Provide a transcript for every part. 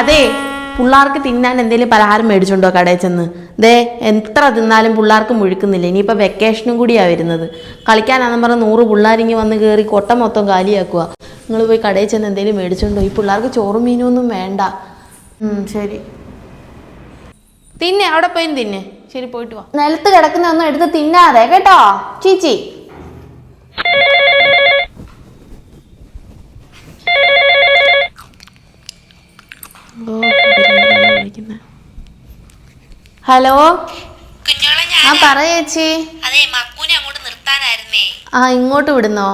അതെ പിള്ളേർക്ക് തിന്നാൻ എന്തെങ്കിലും പലഹാരം മേടിച്ചുണ്ടോ കടയിൽ ചെന്ന്? ദേ എത്ര തിന്നാലും പിള്ളേർക്ക് മുഴുക്കുന്നില്ല. ഇനിയിപ്പോൾ വെക്കേഷനും കൂടിയാണ് വരുന്നത്. കളിക്കാനാണെന്ന് പറഞ്ഞ് നൂറ് പിള്ളേരിങ്ങി വന്ന് കയറി കൊട്ട മൊത്തം കാലിയാക്കുക. നിങ്ങൾ പോയി കടയിൽ ചെന്ന് എന്തെങ്കിലും മേടിച്ചുണ്ടോ? ഈ പിള്ളേർക്ക് ചോറും മീനും ഒന്നും വേണ്ട. ശരി. തിന്നെ അവിടെ പോയി തിന്നെ. ശരി പോയിട്ട് വാ. നിലത്ത് കിടക്കുന്ന ഒന്നും എടുത്ത് തിന്നാതെ കേട്ടോ. ചീച്ചി. ഹലോ? കുഞ്ഞോളെ ആ ഞാൻ പറ ചേച്ചി. അതെ മക്കൂനെ അങ്ങോട്ട് നിർത്താനായിരുന്നേ. ആ ഇങ്ങോട്ട് വിടുന്നോ?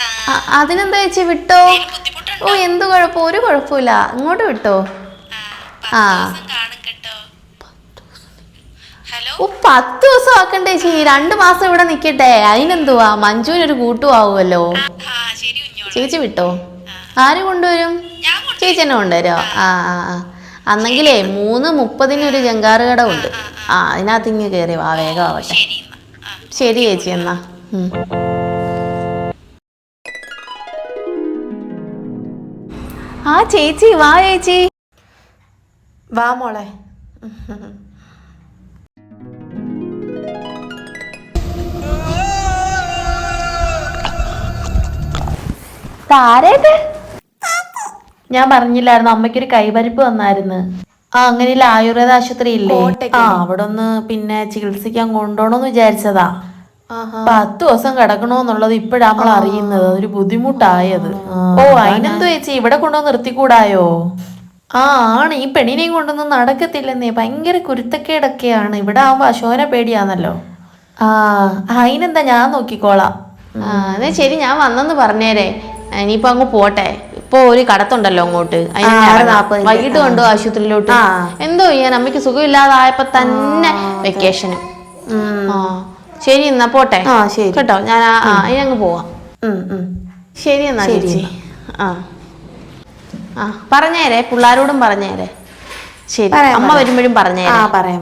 ആ, ആ, അതിനെന്താ ചേച്ചി വിട്ടോ? ഓ എന്ത് കുഴപ്പം? ഒരു കുഴപ്പമില്ല. ഇങ്ങോട്ട് വിട്ടോ? ആ, ആ. കാണും കേട്ടോ. ഹലോ? ഓ പത്ത് ദിവസം ആക്കണ്ടേ ചേച്ചി. രണ്ട് മാസം ഇവിടെ നിക്കട്ടെ. അതിനെന്തുവാ? മഞ്ജുവിനൊരു കൂട്ടും ആവുമല്ലോ ആ ശരി കുഞ്ഞോളെ. ചേച്ചി വിട്ടോ? ആര് കൊണ്ടുവരും? ഞാൻ ചേച്ചി തന്നെ കൊണ്ടുവരോ ആ ആ ആ. അന്നെങ്കിലേ മൂന്ന് മുപ്പതിനൊരു ജങ്കാറ് കട ഉണ്ട് ആ അതിനകത്ത് ഇങ്ങ് കയറി വാ വേഗം ആവട്ടെ. ശരി ചേച്ചി എന്നാ. ആ ചേച്ചി വാ ചേച്ചി. വാ മോളെ. താരേത് ഞാൻ പറഞ്ഞില്ലായിരുന്നു അമ്മയ്ക്ക് ഒരു കൈവരിപ്പ് വന്നായിരുന്നു. ആ അങ്ങനെ ആയുർവേദ ആശുപത്രി ഇല്ലേ? ആ അവിടെ ഒന്ന് പിന്നെ ചികിത്സിക്കാൻ കൊണ്ടുപോകണമെന്ന് വിചാരിച്ചതാ. പത്ത് ദിവസം കിടക്കണോന്നുള്ളത് ഇപ്പോഴാ നമ്മൾ അറിയുന്നത്. അതൊരു ബുദ്ധിമുട്ടായത്. ഓ അതിനെന്തോ ചേച്ചി ഇവിടെ കൊണ്ടുവന്ന് നിർത്തിക്കൂടായോ? ആ ആണ്. ഈ പെണ്ണിനെയും കൊണ്ടൊന്നും നടക്കത്തില്ലെന്നേ. ഭയങ്കര കുരുത്തക്കേടൊക്കെയാണ്. ഇവിടെ ആവുമ്പോ അശോന പേടിയാണല്ലോ. ആ അതിനെന്താ? ഞാൻ നോക്കിക്കോളാം. എന്നാ ശരി ഞാൻ വന്നെന്ന് പറഞ്ഞേരെ. ഇനിയിപ്പോ അങ്ങ് പോട്ടെ. ഇപ്പൊ ഒരു കടത്തുണ്ടല്ലോ അങ്ങോട്ട്. വൈകിട്ട് കൊണ്ടു ആശുപത്രിയിലോട്ട്. എന്തോ ചെയ്യാൻ അമ്മയ്ക്ക് സുഖമില്ലാതായപ്പോ തന്നെ വെക്കേഷന് ശരി എന്നാ പോട്ടെ. കേട്ടോ ഞാൻ അങ്ങ് പോവാം. ശരി എന്നാ ചേച്ചി. ആ. ആ പറഞ്ഞേരെ പിള്ളാരോടും പറഞ്ഞേരെ. ശരി അമ്മ വരുമ്പോഴും പറഞ്ഞേരെ. പറയാ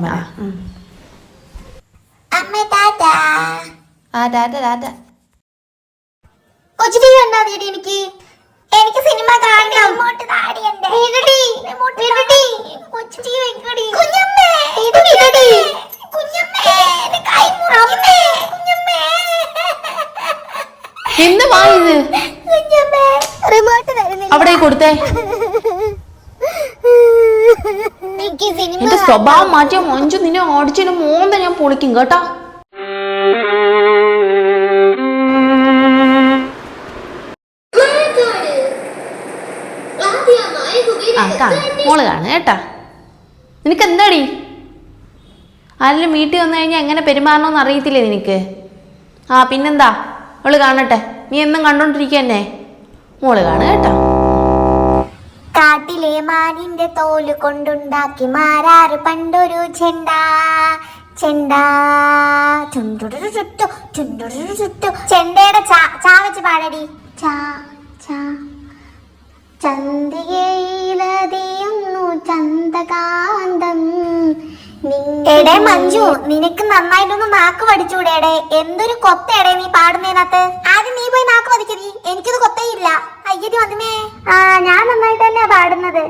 ആ. ഡാറ്റ ഡാറ്റ കൊച്ചു ടി വി കണ്ടാ മതിയെടി എനിക്ക് എനിക്ക് സിനിമ കാണണം. എന്ത് വാ ഇത്? കുഞ്ഞമ്മേ. റിമോട്ട് തരുന്നില്ല. അവിടെ കൊടുത്തേ. എനിക്ക് സിനിമ എന്റെ സ്വഭാവം മാറ്റിയ? മഞ്ജു നിന്നെ ഓടിച്ചതിന് മോന്ത ഞാൻ പൊളിക്കും കേട്ടാ. കാണും മോൾ കാണും കേട്ടാ. നിനക്ക് എന്താടി ആരെങ്കിലും വീട്ടിൽ വന്നു കഴിഞ്ഞാൽ എങ്ങനെ പെരുമാറണമെന്ന് അറിയത്തില്ലേ നിനക്ക്? ആ പിന്നെന്താ? അവൾ കാണട്ടെ. നീ എന്നും കണ്ടോണ്ടിരിക്കന്നെ മോൾ കാണും കേട്ടാ. കാട്ടിലെ മാനിന്റെ തോൽ കൊണ്ടുണ്ടാക്കി മാറാറ് പണ്ടൊരു ചെണ്ട ചെണ്ട. ചുണ്ടുടു ചുറ്റു ചുണ്ടുടു ചുറ്റു ചെണ്ടയുടെ ചാ ചാ വെച്ച് പാടടി. ചാ ചാ. ചന്ദ്രികയിലതിയുന്നു ചന്തകാന്തം. എടേ മഞ്ജു നിനക്ക് നന്നായിട്ടൊന്ന് നാക്ക് പഠിച്ചൂടേടെ എന്തൊരു കൊത്തയടേ നീ പാടുന്നതിനകത്ത്? ആദ്യം നീ പോയി നാക്ക് പതിക്കടി എനിക്കത് കൊത്തയില്ല. അയ്യടി വന്നേ ആ ഞാൻ നന്നായിട്ട് തന്നെ പാടുന്നത്.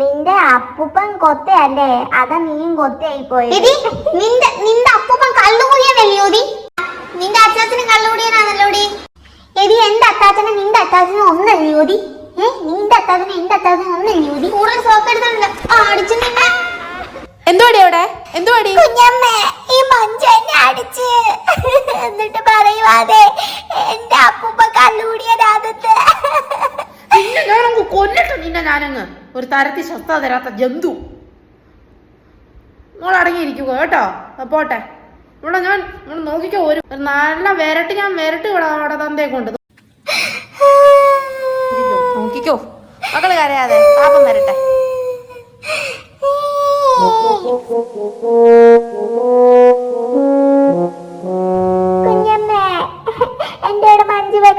നിന്റെ അപ്പൂപ്പൻ കൊത്തയല്ലേ? അതാ നീയും കൊത്തയായി പോയി നിന്റെ നിന്റെ അപ്പൂപ്പൻ കള്ളുകൂടിയതല്ലയോടി നിന്റെ അച്ചാച്ചന് കള്ളുകൂടിയനാണല്ലോടി എടി എന്റെ അത്താച്ചനും നിന്റെ അത്താച്ചനും ഒന്നല്ലയോടി. ഏ നിന്റെ എന്റെ കൂടുതൽ അടിച്ചു നിന്നെ. എന്തുവാടി അവിടെ? എന്തുവാടി? കുഞ്ഞമ്മേ ഈ എന്നെ അടിച്ച്. എന്നിട്ട് പറയുവാതെ എന്റെ അപ്പൂപ്പ കല്ലൂടിയ നിന്നെ ഞാനങ്ങ് കൊല്ലിട്ടു നിന്നെ ഞാനങ്ങ് ഒരു തരത്തിൽ സ്വസ്ഥ തരാത്ത ജന്തു. മോൾ അടങ്ങിയിരിക്കുക കേട്ടോ? പോട്ടെ. ഇവിടെ ഞാൻ ഇവിടെ നോക്കിക്കോ ഒരു ഒരു നല്ല വിരട്ട് ഞാൻ വിരട്ട് ഇവിടെ അവിടെ തന്തേ കൊണ്ട്. നോക്കിക്കോ. മകൾ കരയാതെ പാപം വരട്ടെ.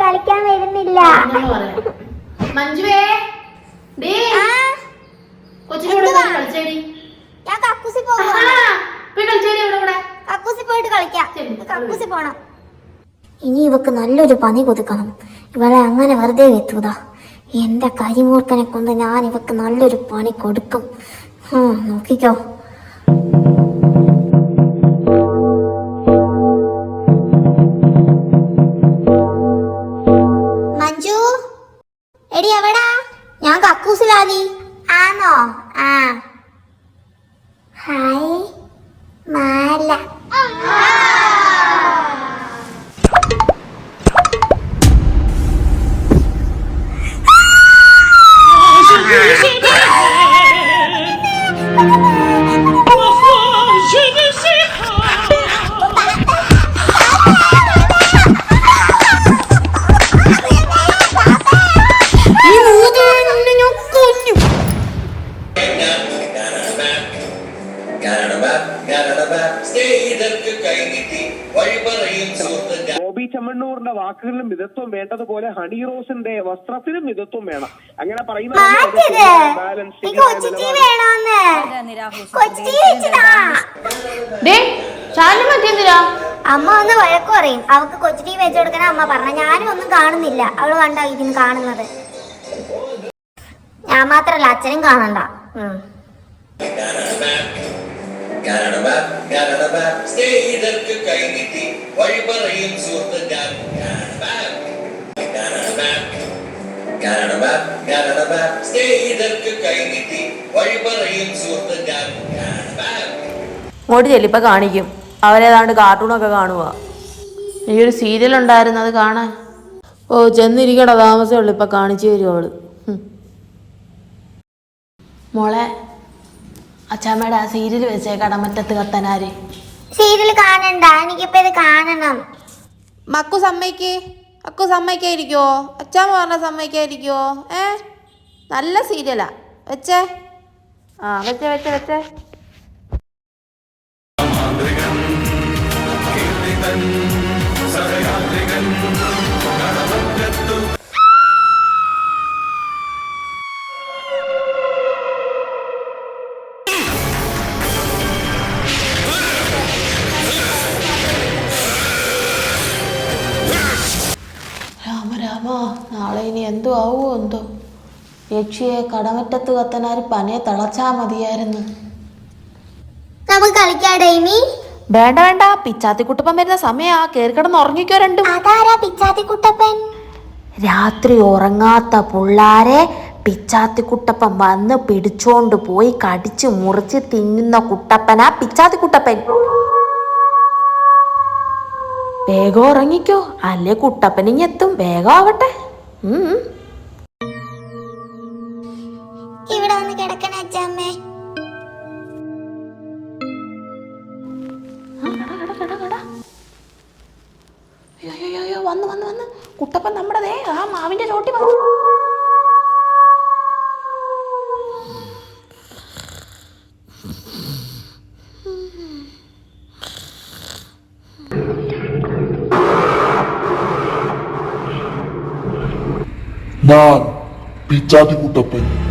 കളിക്കാൻ വരുന്നില്ല. മഞ്ജുവേ ഞാൻ കക്കൂസി കക്കൂസി പോയിട്ട് കളിക്കാം. കക്കൂസി പോണം. ഇനി ഇവക്ക് നല്ലൊരു പണി കൊടുക്കണം. ഇവളെ അങ്ങനെ വെറുതെ വെത്തൂതാ എന്റെ കരിമൂർക്കനെ കൊണ്ട് ഞാൻ ഇവക്ക് നല്ലൊരു പണി കൊടുക്കും. നോക്കിക്കോ. മഞ്ജു? എടി എവിടാ? ഞാൻ കക്കൂസിലാതി ആണോ ആ. ഹായ്. മാല. വാക്കുകളിലും മിതത്വം വേണ്ടതുപോലെ ഹണി റോസിന്റെ വസ്ത്രത്തിലും മിതത്വം വേണം. അങ്ങനെ പറയുന്ന അമ്മ ഒന്ന് വഴക്ക് പറയും. അവക്ക് കൊച്ചു ടീ വെച്ചു കൊടുക്കാൻ അമ്മ പറഞ്ഞ ഞാനും ഒന്നും കാണുന്നില്ല. അവൾ കണ്ടാ ഇതിന് കാണുന്നത്? ഞാൻ മാത്രല്ല അച്ഛനും കാണണ്ട. ഉം. സ്നേഹിതർക്ക് കൈനീട്ടി വഴിപറയും സുഹൃത്ത് ഞാൻ. സ്നേഹിതർക്ക് കൈനീട്ടി വഴിപറയും സുഹൃത്ത് ഞാൻ അങ്ങോട്ട് ചെല്ലിപ്പോ കാണിക്കും. അവരേതാണ്ട് കാർട്ടൂണൊക്കെ കാണുക ഈ ഒരു സീരിയൽ ഉണ്ടായിരുന്നത് അത് കാണാൻ. ഓ ചെന്നിരിക്കട താമസേ ഉള്ളു. ഇപ്പൊ കാണിച്ചു തരും അവൾ. മോളെ അച്ചാമ്മയുടെ ആ സീരിയൽ വെച്ചേ കടമറ്റത്ത് കത്തനാര്. സീരിയൽ കാണണ്ട എനിക്കിപ്പോ ഇത് കാണണം. മക്കു സമ്മയ്ക്ക് അക്കു സമ്മതിക്കായിരിക്കുമോ അച്ഛൻ പറഞ്ഞ സമ്മതിക്കായിരിക്കുമോ ഏ? നല്ല സീരിയലാ വെച്ചേ. ആ വെച്ചേ വെച്ചേ വെച്ചേ. യക്ഷിയെ കടമറ്റത്ത് കത്തനാര് പനയെ തളച്ചാ മതിയായിരുന്നു. നമുക്ക് കളിക്കാടേ ഇനി വേണ്ട വേണ്ട. പിച്ചാത്തിക്കുട്ടപ്പൻ വരുന്ന സമയാ. കേറി കിടന്ന് ഉറങ്ങിക്കോ രണ്ടും. അതാരാ പിച്ചാത്തി കുട്ടപ്പൻ രാത്രി ഉറങ്ങാത്ത പിള്ളാരെ പിച്ചാത്തിക്കുട്ടപ്പൻ വന്ന് പിടിച്ചോണ്ട് പോയി കടിച്ച് മുറിച്ച് തിന്നുന്ന കുട്ടപ്പനാ പിച്ചാത്തിക്കുട്ടപ്പൻ. വേഗം ഉറങ്ങിക്കോ. അല്ലേ കുട്ടപ്പൻ ഇങ്ങ് വേഗം ആവട്ടെ. ഉം. വന്ന് അയ്യോ അയ്യോ, അയ്യോ വന്ന് വന്ന് വന്ന്. കുട്ടപ്പൻ നമ്മുടെ ദേ ആ മാവിന്റെ ചോട്ടി വന്നു. ഞാൻ പിച്ചാത്തി കുട്ടപ്പൻ.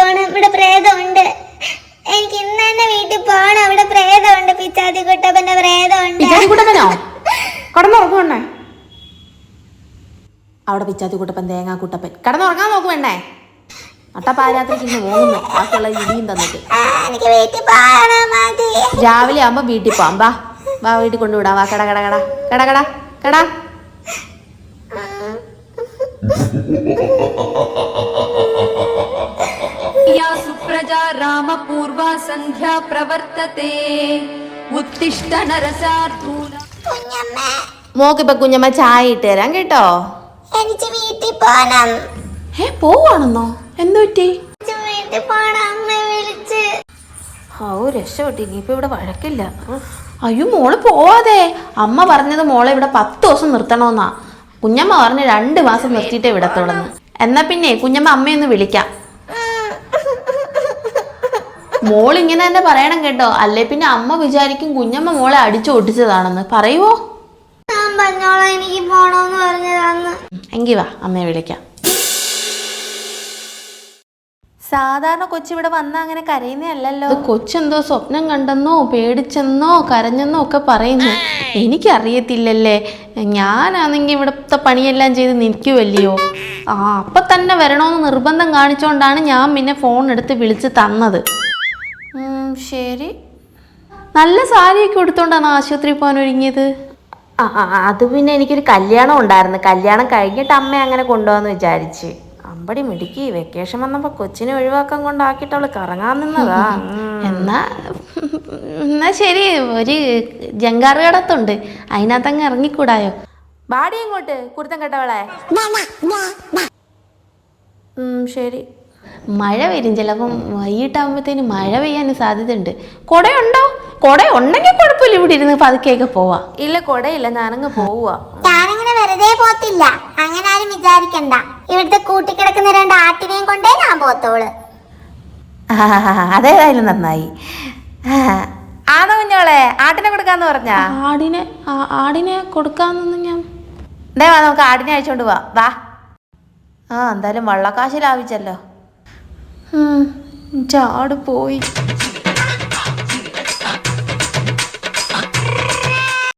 എനിക്ക് വീട്ടിൽ പോകണം ഇവിടെ പ്രേതമുണ്ട്. എനിക്ക് ഇന്ന് തന്നെ വീട്ടിൽ പോണം. ഇവിടെ പ്രേതമുണ്ട്. പിച്ചാതി കുട്ടപ്പന്റെ പ്രേതമുണ്ട്. പിച്ചാത്തിക്കുട്ടപ്പനോ കടന്നുറങ്ങുവണ്ണേ. അവിടെ പിച്ചാത്തിക്കുട്ടപ്പൻ തേങ്ങാക്കുട്ടപ്പൻ കടന്നുറങ്ങാൻ നോക്കുവേണ്ടേ അട്ടപ്പാരാത്രിക്ക് ഇന്ന് പോകുന്നു. ബാക്കിയുള്ള ഇടിയും തന്നിട്ട്. രാവിലെ ആകുമ്പോ വീട്ടിൽ പോവാം. വാ വാ വീട്ടിൽ കൊണ്ടുവിടാം. വാ കട കട കട. കട കട കടാ. या सुप्रजा रामपूर्वा सन्ध्या प्रवर्तते उत्तिष्ठ नरसार्धूल കുഞ്ഞമ്മ മോക്കിപ്പോ കുഞ്ഞമ്മ ചായ ഇട്ട് തരാം കേട്ടോ എനിക്ക് വീട്ടിൽ പോണം ഏ പോവാണെന്നോ എന്തു പറ്റി എനിക്ക് വീട്ടിൽ പോണം അമ്മ വിളിച്ച് ഓ രക്ഷപ്പെട്ടു ഇനിയിപ്പോ ഇവിടെ വഴക്കില്ല അയ്യോ മോള് പോവാതെ അമ്മ പറഞ്ഞത് മോളെ ഇവിടെ പത്ത് ദിവസം നിർത്തണമെന്നാ കുഞ്ഞമ്മ പറഞ്ഞ് രണ്ട് മാസം നിർത്തിയിട്ടേ വിടത്തുള്ളന്ന് എന്നാ പിന്നെ കുഞ്ഞമ്മ അമ്മയൊന്ന് വിളിക്കാം മോൾ ഇങ്ങനെ തന്നെ പറയണം കേട്ടോ. അല്ലേ പിന്നെ അമ്മ വിചാരിക്കും കുഞ്ഞമ്മ മോളെ അടിച്ചു ഒട്ടിച്ചതാണെന്ന്. പറയുവോ? ഞാൻ പറഞ്ഞോളാം എനിക്ക് പോണോന്ന് പറഞ്ഞതാന്ന്. എങ്കി വാ അമ്മയെ വിളിക്കാം. സാധാരണ കൊച്ചിവിടെ വന്ന അങ്ങനെ കരയുന്നല്ലല്ലോ കൊച്ചെന്തോ സ്വപ്നം കണ്ടെന്നോ പേടിച്ചെന്നോ കരഞ്ഞെന്നോ ഒക്കെ പറയുന്നു. എനിക്കറിയത്തില്ലല്ലേ. ഞാനാണെങ്കിൽ ഇവിടുത്തെ പണിയെല്ലാം ചെയ്ത് നിൽക്കുമല്ലയോ ആ അപ്പം തന്നെ വരണോന്ന് നിർബന്ധം കാണിച്ചുകൊണ്ടാണ് ഞാൻ പിന്നെ ഫോൺ എടുത്ത് വിളിച്ച് തന്നത്. ശരി നല്ല സാരിയൊക്കെ എടുത്തോണ്ടാണ് ആശുപത്രി പോകാൻ ഒരുങ്ങിയത്. ആ അത് പിന്നെ എനിക്കൊരു കല്യാണം ഉണ്ടായിരുന്നു. കല്യാണം കഴിഞ്ഞിട്ട് അമ്മ അങ്ങനെ കൊണ്ടുപോകാന്ന് വിചാരിച്ച്. അമ്പടി മിടുക്കി. വെക്കേഷൻ വന്നപ്പോ കൊച്ചിനെ ഒഴിവാക്കാൻ കൊണ്ടാക്കിയിട്ട് അവൾ കറങ്ങാൻ നിന്നതാ. ഉം. എന്നാ എന്നാ ശരി. ഒരു ജങ്കാറ് കടത്തുണ്ട്. അതിനകത്തങ്ങ് ഇറങ്ങിക്കൂടായോ? ബാടി ഇങ്ങോട്ട് കുരുത്തം കേട്ടവളെ. ഉം, ശരി. മഴ വരും. ചിലപ്പം വൈകിട്ടാകുമ്പോഴത്തേന് മഴ പെയ്യാൻ സാധ്യതയുണ്ട്. കുടയുണ്ടോ? കുട ഉണ്ടെങ്കിൽ കുഴപ്പമില്ല. ഇവിടെ ഇരുന്ന് പതുക്കെയൊക്കെ പോവാ. ഇല്ല കൊടയില്ല. ഞാനങ്ങ് പോവുക ഞാനങ്ങനെ വെറുതെ പോത്തില്ല. അങ്ങനെ ആരും വിചാരിക്കണ്ട. ഇവിടുത്തെ കൂട്ടിക്കിടക്കുന്ന രണ്ട് ആട്ടിനെയും കൊണ്ടേ ഞാൻ പോത്തോൾ. അതേതായാലും നന്നായി. ആണോ കുഞ്ഞോളെ? ആട്ടിനെ കൊടുക്കാന്ന് പറഞ്ഞാ? ആടിനെ ആടിനെ കൊടുക്കാന്നൊന്നും ഞാൻ ദേ വാ നമുക്ക് ആടിനെ അയച്ചോണ്ട് പോവാ. വാ. ആ എന്തായാലും വള്ളക്കാശ് ലാഭിച്ചല്ലോ ചാട് പോയി.